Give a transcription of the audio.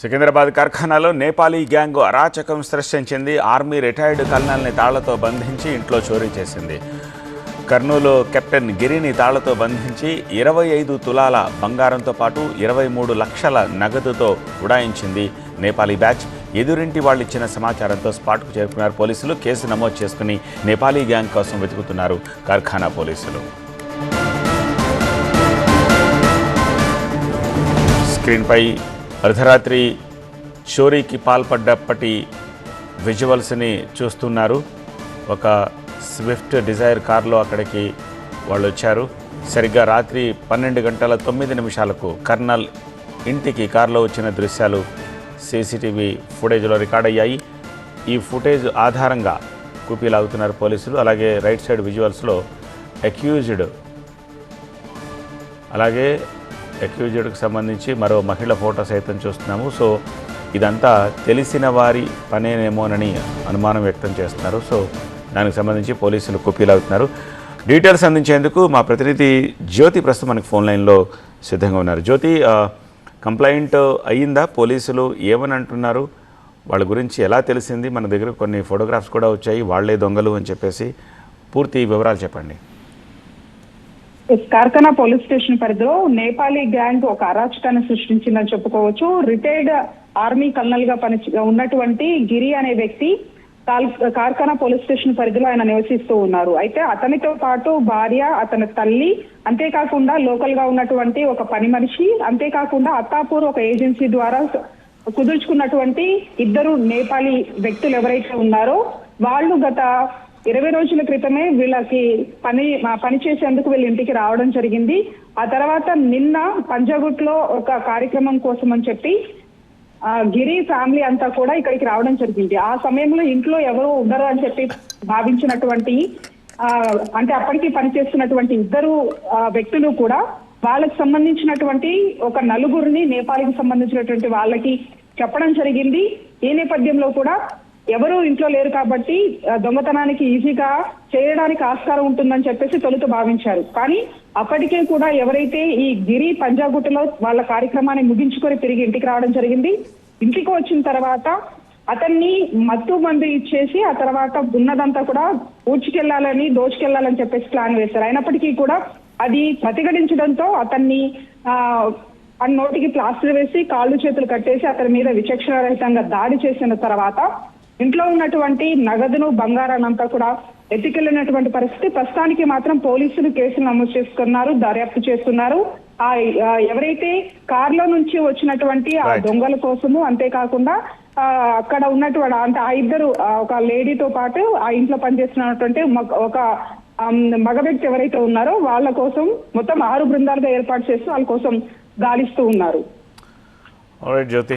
Secunderabad కార్ఖానాలో Nepali gang అరాచకం సృష్టించింది. Army retired కల్నల్ని తాళ్ళతో బంధించి ఇంట్లో చోరీ చేసింది. కర్నూలు కెప్టెన్ గిరిని తాళ్ళతో బంధించి ఇరవై ఐదు తులాల బంగారంతో పాటు ఇరవై మూడు లక్షల నగదుతో ఉడాయించింది నేపాలీ బ్యాచ్. ఎదురింటి వాళ్ళు ఇచ్చిన సమాచారంతో స్పాట్కు చేరుకున్నారు పోలీసులు. కేసు నమోదు చేసుకుని నేపాలీ గ్యాంగ్ కోసం వెతుకుతున్నారు కార్ఖానా పోలీసులు. స్క్రీన్పై అర్ధరాత్రి చోరీకి పాల్పడ్డప్పటి విజువల్స్ని చూస్తున్నారు. ఒక స్విఫ్ట్ డిజైర్ కారులో అక్కడికి వాళ్ళు వచ్చారు సరిగ్గా రాత్రి పన్నెండు గంటల తొమ్మిది నిమిషాలకు కర్నల్ ఇంటికి కారులో వచ్చిన దృశ్యాలు సీసీటీవీ ఫుటేజ్లో రికార్డ్ అయ్యాయి. ఈ ఫుటేజ్ ఆధారంగా కూపీలాగుతున్నారు పోలీసులు. అలాగే రైట్ సైడ్ విజువల్స్లో అక్యూజ్డ్ అలాగే అక్యూజ్డ్కి సంబంధించి మరో మహిళ ఫోటో సైతం చూస్తున్నాము. సో ఇదంతా తెలిసిన వారి పనేనేమోనని అనుమానం వ్యక్తం చేస్తున్నారు. సో దానికి సంబంధించి పోలీసులు కుప్పీలవుతున్నారు డీటెయిల్స్ అందించేందుకు మా ప్రతినిధి జ్యోతి ప్రస్తుతం మనకి ఫోన్ లైన్లో సిద్ధంగా ఉన్నారు. జ్యోతి కంప్లైంట్ అయ్యిందా? పోలీసులు ఏమని అంటున్నారు వాళ్ళ గురించి ఎలా తెలిసింది? మన దగ్గర కొన్ని ఫోటోగ్రాఫ్స్ కూడా వచ్చాయి. వాళ్ళే దొంగలు అని చెప్పేసి పూర్తి వివరాలు చెప్పండి. కార్ఖానా పోలీస్ స్టేషన్ పరిధిలో నేపాలీ గ్యాంగ్ ఒక అరాచకాన్ని సృష్టించిందని చెప్పుకోవచ్చు. రిటైర్డ్ ఆర్మీ కల్నల్గా పని ఉన్నటువంటి గిరి అనే వ్యక్తి కాల్- కార్ఖానా పోలీస్ స్టేషన్ పరిధిలో ఆయన నివసిస్తూ ఉన్నారు. అయితే అతనితో పాటు భార్య అతని తల్లి అంతేకాకుండా లోకల్గా ఉన్నటువంటి ఒక పని మనిషి అంతేకాకుండా అత్తాపూర్ ఒక ఏజెన్సీ ద్వారా కుదుర్చుకున్నటువంటి ఇద్దరు నేపాలీ వ్యక్తులు ఎవరైతే ఉన్నారో వాళ్ళు గత ఇరవై రోజుల క్రితమే వీళ్ళకి పని పని చేసేందుకు వీళ్ళ ఇంటికి రావడం జరిగింది. ఆ తర్వాత నిన్న పంజాగుట్లో ఒక కార్యక్రమం కోసం అని చెప్పి ఆ గిరి ఫ్యామిలీ అంతా కూడా ఇక్కడికి రావడం జరిగింది. ఆ సమయంలో ఇంట్లో ఎవరు ఉండరు అని చెప్పి భావించినటువంటి ఆ అంటే అప్పటికి పనిచేస్తున్నటువంటి ఇద్దరు ఆ, వ్యక్తులు కూడా వాళ్ళకి సంబంధించినటువంటి ఒక నలుగురిని నేపాల్కి సంబంధించినటువంటి వాళ్ళకి చెప్పడం జరిగింది. ఈ నేపథ్యంలో కూడా ఎవరు ఇంట్లో లేరు కాబట్టి దొంగతనానికి ఈజీగా చేయడానికి ఆస్కారం ఉంటుందని చెప్పేసి తొలుత భావించారు. కానీ అప్పటికే కూడా ఎవరైతే ఈ గిరి పంజాగుట్టలో వాళ్ళ కార్యక్రమాన్ని ముగించుకొని తిరిగి ఇంటికి రావడం జరిగింది. ఇంటికి వచ్చిన తర్వాత అతన్ని మత్తు మందు ఇచ్చేసి ఆ తర్వాత ఉన్నదంతా కూడా ఊడ్చుకెళ్ళాలని దోచుకెళ్ళాలని చెప్పేసి ప్లాన్ వేశారు. అయినప్పటికీ కూడా అది ప్రతిఘటించడంతో అతన్ని ఆ ఆ నోటికి ప్లాస్టర్ వేసి కాళ్ళు చేతులు కట్టేసి అతని మీద విచక్షణ రహితంగా దాడి చేసిన తర్వాత ఇంట్లో ఉన్నటువంటి నగదును బంగారాన్ని అంతా కూడా ఎత్తుకెళ్ళినటువంటి పరిస్థితి. ప్రస్తుతానికి మాత్రం పోలీసులు కేసులు నమోదు చేసుకున్నారు దర్యాప్తు చేస్తున్నారు. ఆ ఎవరైతే కారులో నుంచి వచ్చినటువంటి ఆ. దొంగల కోసము అంతేకాకుండా అక్కడ ఉన్నటువంటి అంటే ఆ ఇద్దరు ఒక లేడీతో పాటు ఆ ఇంట్లో పనిచేస్తున్నటువంటి ఒక మగ వ్యక్తి ఎవరైతే ఉన్నారో వాళ్ళ కోసం మొత్తం ఆరు బృందాలుగా ఏర్పాటు చేస్తూ వాళ్ళ కోసం గాలిస్తూ ఉన్నారు. జ్యోతి